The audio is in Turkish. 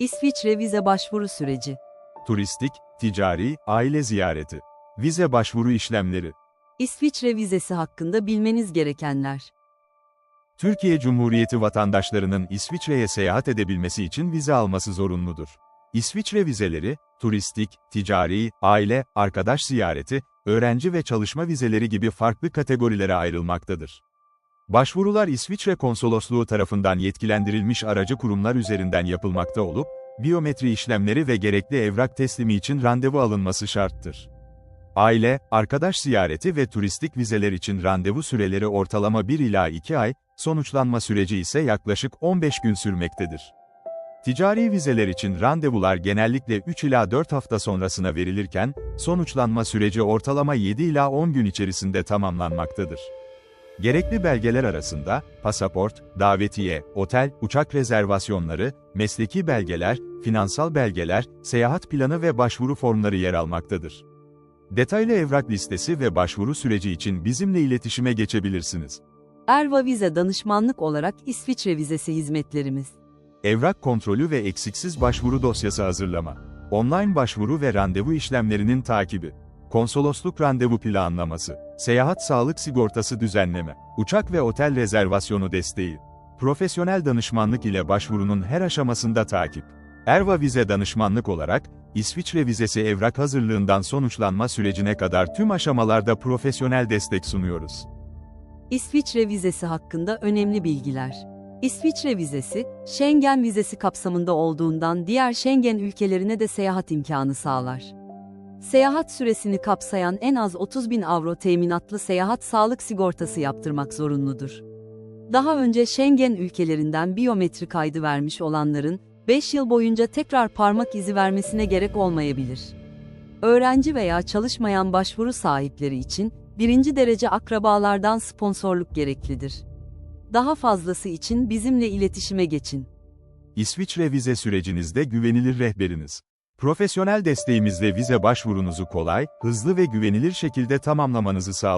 İsviçre vize başvuru süreci. Turistik, ticari, aile ziyareti. Vize başvuru işlemleri. İsviçre vizesi hakkında bilmeniz gerekenler. Türkiye Cumhuriyeti vatandaşlarının İsviçre'ye seyahat edebilmesi için vize alması zorunludur. İsviçre vizeleri, turistik, ticari, aile, arkadaş ziyareti, öğrenci ve çalışma vizeleri gibi farklı kategorilere ayrılmaktadır. Başvurular İsviçre Konsolosluğu tarafından yetkilendirilmiş aracı kurumlar üzerinden yapılmakta olup, biyometri işlemleri ve gerekli evrak teslimi için randevu alınması şarttır. Aile, arkadaş ziyareti ve turistik vizeler için randevu süreleri ortalama 1 ila 2 ay, sonuçlanma süreci ise yaklaşık 15 gün sürmektedir. Ticari vizeler için randevular genellikle 3 ila 4 hafta sonrasına verilirken, sonuçlanma süreci ortalama 7 ila 10 gün içerisinde tamamlanmaktadır. Gerekli belgeler arasında, pasaport, davetiye, otel, uçak rezervasyonları, mesleki belgeler, finansal belgeler, seyahat planı ve başvuru formları yer almaktadır. Detaylı evrak listesi ve başvuru süreci için bizimle iletişime geçebilirsiniz. Erva Vize danışmanlık olarak İsviçre vizesi hizmetlerimiz. Evrak kontrolü ve eksiksiz başvuru dosyası hazırlama. Online başvuru ve randevu işlemlerinin takibi. Konsolosluk randevu planlaması. Seyahat sağlık sigortası düzenleme. Uçak ve otel rezervasyonu desteği. Profesyonel danışmanlık ile başvurunun her aşamasında takip. Erva Vize danışmanlık olarak, İsviçre vizesi evrak hazırlığından sonuçlanma sürecine kadar tüm aşamalarda profesyonel destek sunuyoruz. İsviçre vizesi hakkında önemli bilgiler. İsviçre vizesi, Schengen vizesi kapsamında olduğundan diğer Schengen ülkelerine de seyahat imkanı sağlar. Seyahat süresini kapsayan en az 30 bin avro teminatlı seyahat sağlık sigortası yaptırmak zorunludur. Daha önce Schengen ülkelerinden biyometri kaydı vermiş olanların, 5 yıl boyunca tekrar parmak izi vermesine gerek olmayabilir. Öğrenci veya çalışmayan başvuru sahipleri için, birinci derece akrabalardan sponsorluk gereklidir. Daha fazlası için bizimle iletişime geçin. İsviçre vize sürecinizde güvenilir rehberiniz. Profesyonel desteğimizle vize başvurunuzu kolay, hızlı ve güvenilir şekilde tamamlamanızı sağlıyoruz.